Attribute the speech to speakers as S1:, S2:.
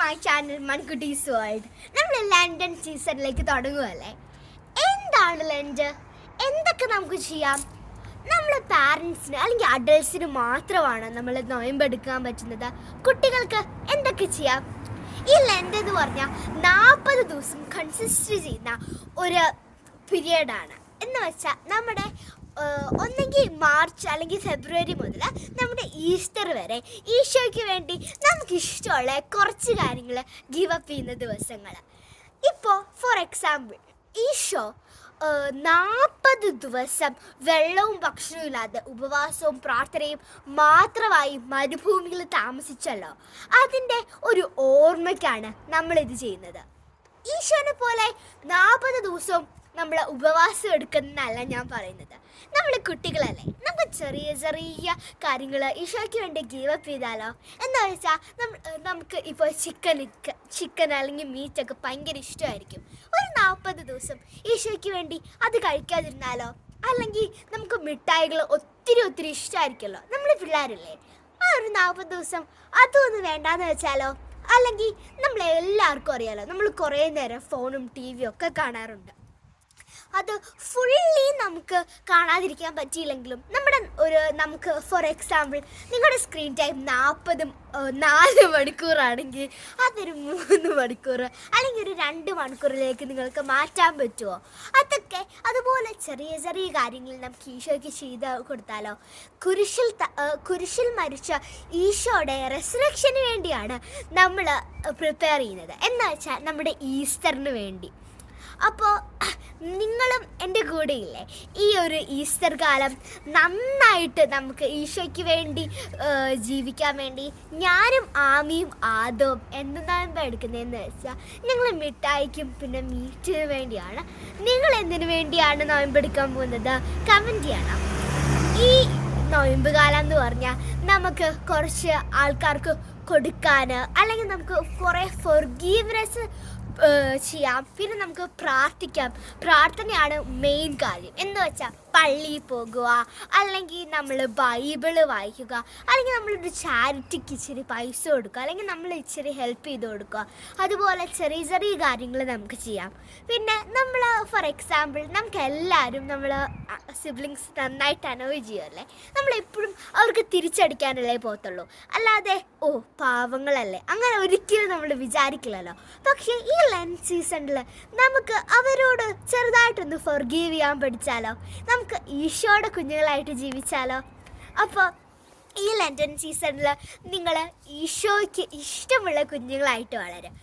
S1: My channel മൺകുട്ടീസ് world നമ്മൾ London സീസണിലേക്ക് തുടങ്ങുമല്ലേ എന്താണ് ലഞ്ച് എന്തൊക്കെ നമുക്ക് ചെയ്യാം? നമ്മൾ പാരൻസിന് അല്ലെങ്കിൽ അഡൾട്ട്സിന് മാത്രമാണ് നമ്മൾ നോയമ്പെടുക്കാൻ പറ്റുന്നത്. കുട്ടികൾക്ക് എന്തൊക്കെ ചെയ്യാം? ഈ ലഞ്ച് എന്ന് പറഞ്ഞാൽ നാൽപ്പത് ദിവസം കൺസിസ്റ്റ് ചെയ്യുന്ന ഒരു പീരിയഡാണ് എന്ന് വെച്ചാൽ നമ്മുടെ ഒന്നെങ്കിൽ മാർച്ച് അല്ലെങ്കിൽ ഫെബ്രുവരി മുതൽ നമ്മുടെ ഈസ്റ്റർ വരെ ഈശോയ്ക്ക് വേണ്ടി നമുക്ക് ഇഷ്ടമുള്ള കുറച്ച് കാര്യങ്ങൾ ഗീവ് അപ്പ് ചെയ്യുന്ന ദിവസങ്ങൾ ഇപ്പോൾ ഫോർ എക്സാമ്പിൾ ഈശോ നാൽപ്പത് ദിവസം വെള്ളവും ഭക്ഷണവും ഇല്ലാതെ ഉപവാസവും പ്രാർത്ഥനയും മാത്രമായി മരുഭൂമിയിൽ താമസിച്ചല്ലോ. അതിന്റെ ഒരു ഓർമ്മയ്ക്കാണ് നമ്മളിത് ചെയ്യുന്നത്. ഈശോനെ പോലെ നാൽപ്പത് ദിവസവും നമ്മൾ ഉപവാസം എടുക്കുന്നതല്ല ഞാൻ പറയുന്നത്. നമ്മൾ കുട്ടികളല്ലേ നമുക്ക് ചെറിയ ചെറിയ കാര്യങ്ങൾ ഈശോയ്ക്ക് വേണ്ടി ഗീവ് അപ്പ് ചെയ്താലോ? എന്താ വെച്ചാൽ നമുക്ക് ഇപ്പോൾ ചിക്കൻ ചിക്കൻ അല്ലെങ്കിൽ മീറ്റൊക്കെ ഭയങ്കര ഇഷ്ടമായിരിക്കും. ഒരു നാൽപ്പത് ദിവസം ഈശോയ്ക്ക് വേണ്ടി അത് കഴിക്കാതിരുന്നാലോ? അല്ലെങ്കിൽ നമുക്ക് മിഠായികൾ ഒത്തിരി ഒത്തിരി ഇഷ്ടമായിരിക്കുമല്ലോ നമ്മൾ പിള്ളേരല്ലേ? ആ ഒരു നാൽപ്പത് ദിവസം അതൊന്നും വേണ്ടാന്ന് വെച്ചാലോ? അല്ലെങ്കിൽ നമ്മളെല്ലാവർക്കും അറിയാലോ നമ്മൾ കുറേ നേരം ഫോണും ടി വിയും ഒക്കെ കാണാറുണ്ട്. അത് ഫുള്ളി നമുക്ക് കാണാതിരിക്കാൻ പറ്റിയില്ലെങ്കിലും നമ്മുടെ ഒരു നമുക്ക് ഫോർ എക്സാമ്പിൾ നിങ്ങളുടെ സ്ക്രീൻ ടൈം നാൽപ്പതും നാല് മണിക്കൂറാണെങ്കിൽ അതൊരു മൂന്ന് മണിക്കൂർ അല്ലെങ്കിൽ ഒരു രണ്ട് മണിക്കൂറിലേക്ക് നിങ്ങൾക്ക് മാറ്റാൻ പറ്റുമോ അതൊക്കെ അതുപോലെ ചെറിയ ചെറിയ കാര്യങ്ങൾ നമുക്ക് ഈശോയ്ക്ക് ചെയ്ത് കൊടുത്താലോ? കുരിശിൽ കുരിശിൽ മരിച്ച ഈശോയുടെ റെസറക്ഷന് വേണ്ടിയാണ് നമ്മൾ പ്രിപ്പയർ ചെയ്യുന്നത്. എന്ന് വെച്ചാൽ നമ്മുടെ ഈസ്റ്ററിന് വേണ്ടി. അപ്പോൾ നിങ്ങളും എന്റെ കൂടെയില്ലേ? ഈ ഒരു ഈസ്റ്റർ കാലം നന്നായിട്ട് നമുക്ക് ഈശോയ്ക്ക് വേണ്ടി ജീവിക്കാൻ വേണ്ടി ഞാനും ആമിയും ആദവും എന്താണ് എടുക്കുന്നതെന്ന് വെച്ചാൽ ഞങ്ങൾ മിഠായിക്കും പിന്നെ മീറ്റിന് വേണ്ടിയാണ്. നിങ്ങൾ എന്തിനു വേണ്ടിയാണ് നോയമ്പെടുക്കാൻ പോകുന്നത്? കമന്റ് ചെയ്യണം. ഈ നോയമ്പ് കാലം എന്ന് പറഞ്ഞാൽ നമുക്ക് കുറച്ച് ആൾക്കാർക്ക് കൊടുക്കാൻ അല്ലെങ്കിൽ നമുക്ക് കുറേ ഫൊർഗീവ്നെസ് ചെയ്യാം. പിന്നെ നമുക്ക് പ്രാർത്ഥിക്കാം. പ്രാർത്ഥനയാണ് മെയിൻ കാര്യം. എന്ന് വെച്ചാൽ പള്ളിയിൽ പോകുക അല്ലെങ്കിൽ നമ്മൾ ബൈബിൾ വായിക്കുക അല്ലെങ്കിൽ നമ്മളൊരു ചാരിറ്റിക്ക് ഇച്ചിരി പൈസ കൊടുക്കുക അല്ലെങ്കിൽ നമ്മൾ ഇച്ചിരി ഹെൽപ്പ് ചെയ്ത് കൊടുക്കുക. അതുപോലെ ചെറിയ ചെറിയ കാര്യങ്ങൾ നമുക്ക് ചെയ്യാം. പിന്നെ നമ്മൾ ഫോർ എക്സാമ്പിൾ നമുക്ക് എല്ലാവരും നമ്മൾ സിബ്ലിങ്സ് നന്നായിട്ട് അനോയ് ചെയ്യുമല്ലേ നമ്മളെപ്പോഴും അവർക്ക് തിരിച്ചടിക്കാനല്ലേ പോകത്തുള്ളൂ. അല്ലാതെ ഓ പാവങ്ങളല്ലേ? അങ്ങനെ ഒരിക്കലും നമ്മൾ വിചാരിക്കില്ലല്ലോ. പക്ഷേ ഈ ലെൻസ് സീസണിൽ നമുക്ക് അവരോട് ചെറുതായിട്ടൊന്ന് ഫൊർഗീവ് ചെയ്യാൻ പഠിച്ചാലോ? നമുക്ക് ഈശോയുടെ കുഞ്ഞുങ്ങളായിട്ട് ജീവിച്ചാലോ? അപ്പോൾ ഈ ലണ്ടൻ സീസണിൽ നിങ്ങൾ ഈശോയ്ക്ക് ഇഷ്ടമുള്ള കുഞ്ഞുങ്ങളായിട്ട് വളരും.